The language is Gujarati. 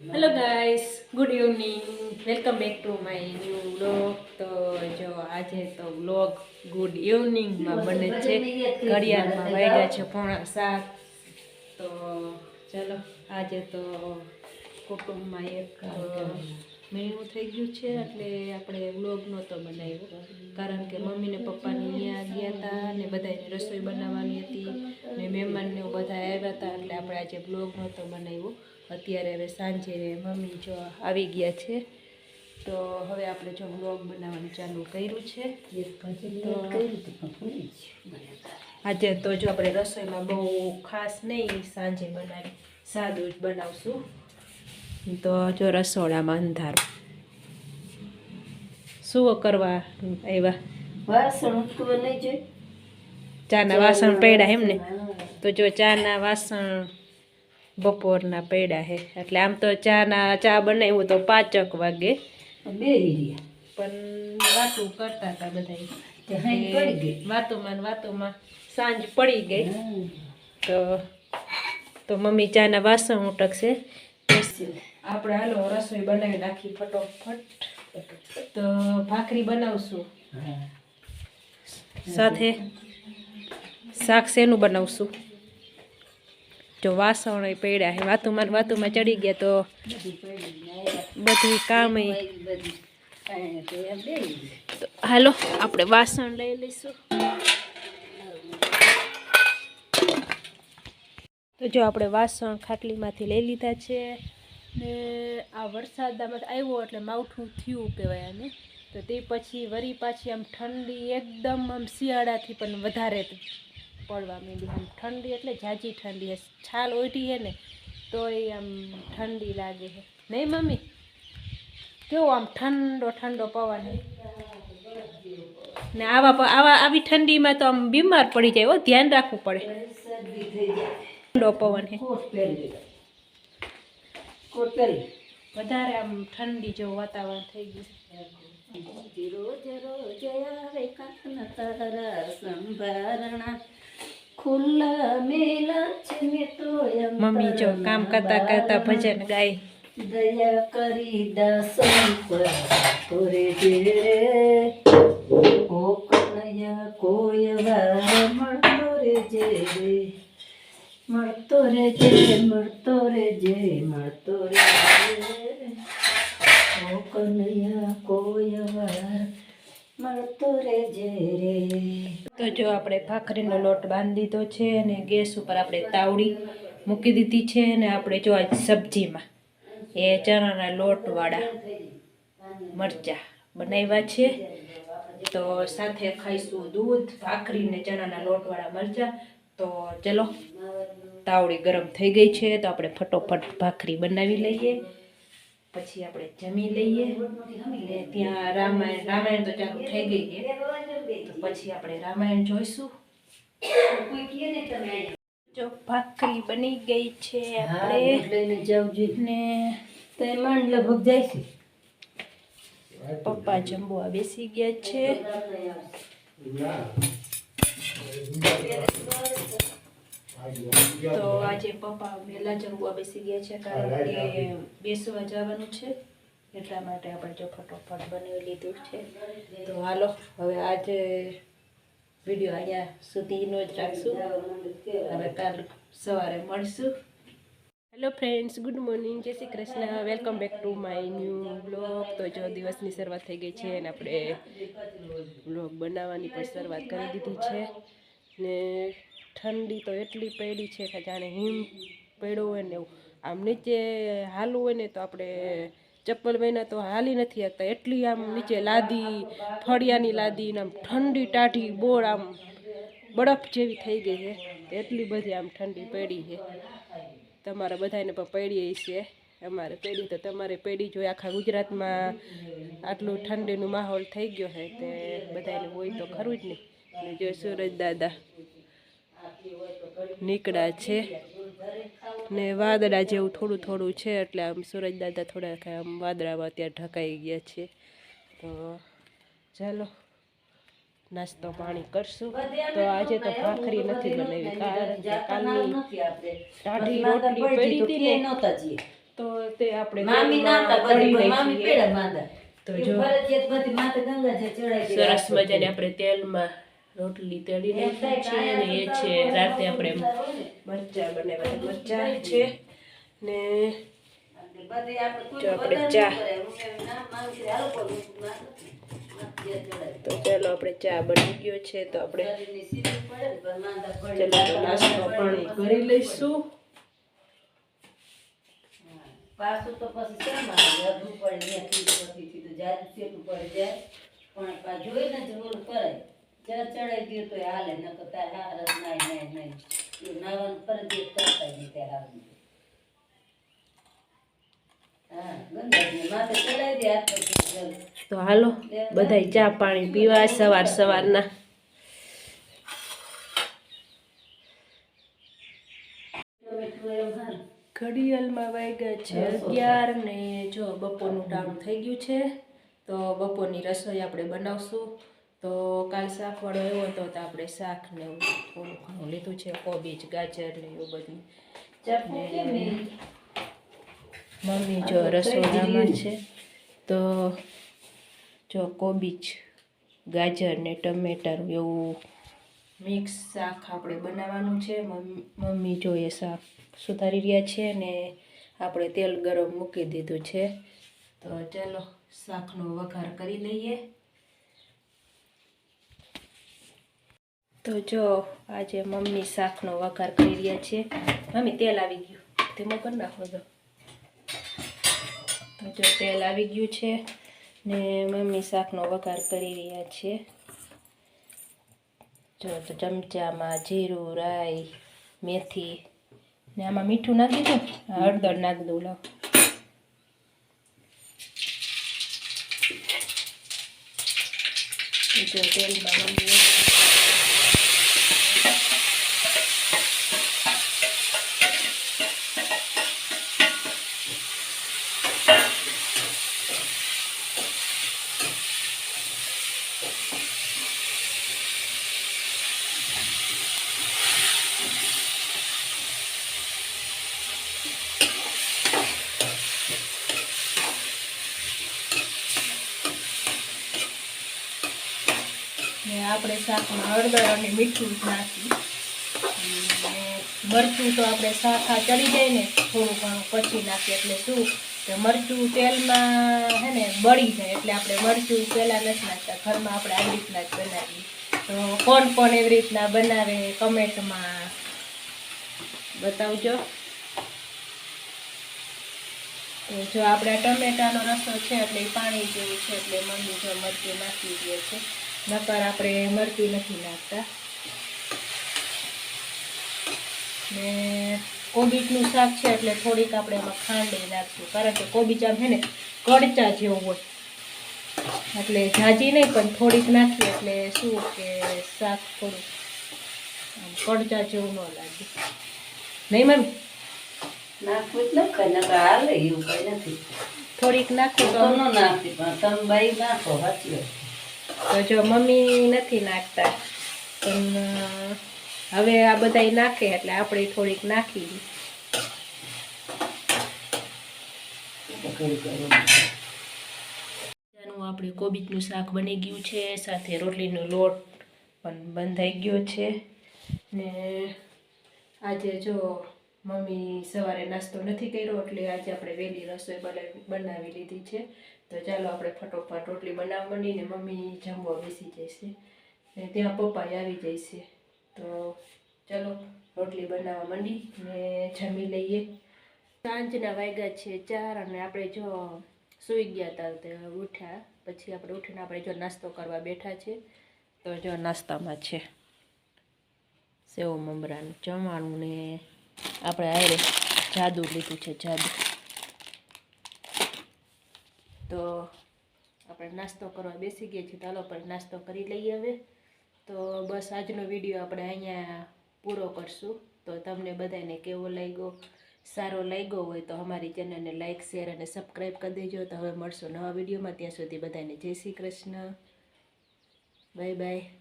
Hello guys good evening welcome back to my new blog તો જો આજે તો બ્લોગ ગુડ ઇવનિંગમાં બને છે. ઘડિયાળમાં વાગ્યા છે પોણા સાત. તો ચલો, આજે તો કુટુંબમાં એક મહિનું થઈ ગયું છે. એટલે આપણે બ્લોગ નહોતો બનાવ્યો. કારણ કે મમ્મી ને પપ્પાની ત્યાં ગયા હતા ને બધાની રસોઈ બનાવવાની હતી. ને મહેમાનને બધા આવ્યા હતા એટલે આપણે આજે બ્લોગ નહોતો બનાવ્યો. અત્યારે હવે સાંજે મમ્મી જો આવી ગયા છે. તો હવે આપણે જો બ્લોગ બનાવવાનું ચાલુ કર્યું છે. આજે તો જો આપણે રસોઈમાં બહુ ખાસ નહીં સાંજે બનાવી સાદું જ બનાવશું. તો જો રસોડામાં અંધારું. શું કરવા આવ્યા. વાસણ જોઈ ચાના વાસણ પડ્યા એમ ને તો જો ચાના વાસણ બપોરના પડ્યા હે. એટલે આમ તો ચાના ચા બનાવ્યું તો પાંચક વાગે. બે પણ વાતો કરતા હતા બધા વાતોમાં ને વાતોમાં સાંજ પડી ગઈ. તો તો મમ્મી ચાના વાસણ ઉટકશે. આપણે હાલો રસોઈ બનાવી નાખી ફટોફટ. તો ભાખરી બનાવશું. સાથે શાક શેનું બનાવશું? જો વાસણ પડ્યા છે, વાતુમાં વાતુમાં ચડી ગયા તો બધી કામ હાલો, આપણે વાસણ લઈ લઈશું. તો જો આપણે વાસણ ખાટલીમાંથી લઈ લીધા છે ને આ વરસાદમાં આવ્યો એટલે માવઠું થયું કહેવાય આને. તો તે પછી વરી પાછી આમ ઠંડી એકદમ આમ શિયાળાથી પણ વધારે પડવા માંડી. આમ ઠંડી એટલે જાજી ઠંડી હે. છાલ ઓઢી હે ને, તોય આમ ઠંડી લાગે છે નહીં મમ્મી? કેવો આમ ઠંડો ઠંડો પવન ને આવા આવા, આવી ઠંડીમાં તો આમ બીમાર પડી જાય ધ્યાન રાખવું પડે. ઠંડો પવન હે. વધારે આમ ઠંડી જેવું વાતાવરણ થઈ ગયું રોજ રોજ આવે કાકના તારા સંભારણા. મમ્મી જો કામ કરતા કરતા ભજન ગાય દયા કરી દાસન પર તોરે જે ઓ કનૈયા કોઈ વાર મળતો રે જે રે મળતો રે જે મળતો રે જે મળતો રે જે. ઓ કનૈયા કોઈ વાર રે રે તો જો આપણે ભાખરીનો લોટ બાંધી દીધો છે અને ગેસ ઉપર આપણે તાવડી મૂકી દીધી છે અને આપણે જો સબ્જીમાં એ ચણાના લોટવાળા મરચાં બનાવ્યા છે. તો સાથે ખાઈશું દૂધ, ભાખરી ને ચણાના લોટવાળા મરચાં. તો ચલો, તાવડી ગરમ થઈ ગઈ છે તો આપણે ફટોફટ ભાખરી બનાવી લઈએ. પછી આપણે જમી લઈએ. ત્યાં રામાયણ રામાયણ તો ચાલુ થઈ ગઈ છે. તો પછી આપણે રામાયણ જોઈશું. જો ભાખરી બની ગઈ છે આપણે. લઈને જાવ ને તો એમાં લગભગ જાય છે. પપ્પા જમવા બેસી ગયા છે. તો આજે પપ્પા વહેલા જમવા બેસી ગયા છે કારણ કે બેસવા જવાનું છે. એટલા માટે આપણે જો ફટોફટ બનાવી લીધું છે. તો હાલો હવે આજે વીડિયો અહીંયા સુધીનો જ રાખશું. હવે કાલ સવારે મળશું. Hello friends good morning Jai Shri Krishna. Welcome back to my new blog તો જો દિવસની શરૂઆત થઈ ગઈ છે અને આપણે બ્લોગ બનાવવાની પણ શરૂઆત કરી દીધી છે. ને ઠંડી તો એટલી પડી છે કે જાણે હિમ પડ્યો હોય ને એવું. આમ નીચે હાલવું હોય ને તો આપણે ચપ્પલ મહિના તો હાલી નથી શકતા. એટલી આમ નીચે લાદી, ફળિયાની લાદી ને આમ ઠંડી ટાઢી બોળ આમ બરફ જેવી થઈ ગઈ છે. એટલી બધી આમ ઠંડી પડી છે. તમારા બધાને પણ પડી છે અમારે પેઢી તો તમારે પેઢી જોઈએ આખા ગુજરાતમાં આટલું ઠંડીનું માહોલ થઈ ગયો છે. તે બધાને હોય તો ખરું જ નહીં ને જો સુરજ દાદા. નીકળ્યા છે. ને વાદળા જેવું થોડું થોડું છે એટલે આમ સુરજ દાદા થોડાક આમ વાદળામાં ત્યાં ઢકાઈ ગયા છે. તો ચાલો નાસ્તો પાણી કરશું. તો આજે તો ભાખરી નથી બનાવી કારણ કે કાલની ટાઢી રોટલી પડી તો હતી ને. તો તે આપણે મામી બધી મામી. માંદા. તો જો. સરસ મજાની આપણે તેલમાં રોટલી તળી નાખી છે અને એ છે રાતે આપણે મરચા બનાવ્યા મરચા છે ને જો આપણે ચા. તો ચાલો આપણે ચા બની ગયો છે તો આપણે ચાલો નાસ્તો પાણી કરી લઈશું. પાછું તો પછી કેમ આવે? પડે તો પડી જાય. પણ જોઈને જરૂર કરાય ચા ચડાઈ દે તો હાલે નકર તાર હારસ નાય નાય નાય. એ નાવાનું ફરજિયાત કરતા જ ત્યાં હારું. હા ગંગાજી માથે ચડાઈ દે હાથ પછી જલ. તો હાલો બધા ચા પાણી પીવા સવાર સવારના. ઘડિયાળમાં વાગ્યા છે અગિયાર ને જો બપોરનું ટાણું થઈ ગયું છે તો બપોરની રસોઈ આપણે બનાવશું. તો કાલ શાકવાળો એવો હતો તો આપણે શાક ને એવું થોડું ઘણું લીધું છે કોબીજ ગાજર ને એવું બધું. મમ્મી જો રસોડામાં છે તો જો કોબીજ ગાજર ને ટમેટર એવું મિક્સ શાક આપણે બનાવવાનું છે. મમ્મી મમ્મી જો એ શાક સુધારી રહ્યા છે ને આપણે તેલ ગરમ મૂકી દીધું છે. તો ચાલો શાકનો વઘાર કરી લઈએ. તો જો આજે મમ્મી શાકનો વઘાર કરી રહ્યા છે. મમ્મી, તેલ આવી ગયું. તેમાં કરી નાખો તો જો તેલ આવી ગયું છે ને મમ્મી શાકનો વઘાર કરી રહ્યા છે. જો તો ચમચામાં જીરું, રાઈ, મેથી ને આમાં મીઠું નાખી દઉં હળદર નાખી દઉં લો તેલમાં મમ્મી ને આપણે શાકમાં હળદર અને મીઠું જ નાખી. મરચું તો આપણે આ ચડી જાય ને, થોડું ઘણું પછી નાખીએ એટલે શું કે મરચું તેલમાં હે ને બળી જાય એટલે આપણે મરચું પહેલાં નથી નાખતા, ઘરમાં આપણે આવી રીતના જ બનાવીએ. તો કોણ કોણ એવી રીતના બનાવે કમેન્ટમાં. બતાવજો. જો આપણે ટમેટાનો રસો છે, એટલે પાણી જેવું છે, એટલે મમ્મી જો મરચું નાખી દે છે નકર આપણે મરચું નથી નાખતા. ને કોબીજનું શાક છે એટલે થોડીક આપણે એમાં ખાંડ નાખશું. કારણ કે કોબીજ આમ છે ને કડચા જેવું હોય. એટલે જાજી નહીં પણ થોડીક નાખીએ એટલે શું કે શાક થોડું આમ કડચા જેવું ન લાગે. નહીં મમ્મી નાખવું જ નખાય ખાય નકર હાલે એવું કંઈ નથી. થોડીક નાખું તો ન નાખતી પણ તમે બાઈ નાખો સાચી. તો જો મમ્મી નથી નાખતા, પણ હવે આ બધા નાખે એટલે આપણે થોડીક નાખી. આપણે કોબીજનું શાક બની ગયું છે, સાથે રોટલીનો લોટ પણ બંધાઈ ગયો છે ને આજે જો મમ્મી સવારે નાસ્તો નથી કર્યો એટલે આજે આપણે વહેલી રસોઈ બનાવી લીધી છે. તો ચાલો આપણે ફટોફટ રોટલી બનાવવા માંડીને મમ્મી જમવા બેસી જશે ને ત્યાં પપ્પાએ આવી જશે તો ચાલો રોટલી બનાવવા માંડી ને જમી લઈએ. સાંજના વાગ્યા છે ચાર અને આપણે જો સૂઈ ગયા હતા તે ઉઠ્યા. પછી આપણે ઉઠીને આપણે જો નાસ્તો કરવા બેઠા છે. તો જો નાસ્તામાં છે. સેવ મમરાનું જમવાનું ને આપણે આયરે જાદુ લીધું છે, જાદુ. તો આપણે નાસ્તો કરવા બેસી ગયા છીએ. ચાલો આપણે નાસ્તો કરી લઈએ હવે. તો બસ આજનો વીડિયો આપણે અહીંયા પૂરો કરશું. તો તમને બધાને કેવો લાગ્યો, સારો લાગ્યો હોય તો અમારી ચેનલને લાઇક શેર અને સબસ્ક્રાઈબ કરી દેજો. તો હવે મળશું નવા વિડીયોમાં. ત્યાં સુધી બધાને જય શ્રી કૃષ્ણ. Bye bye.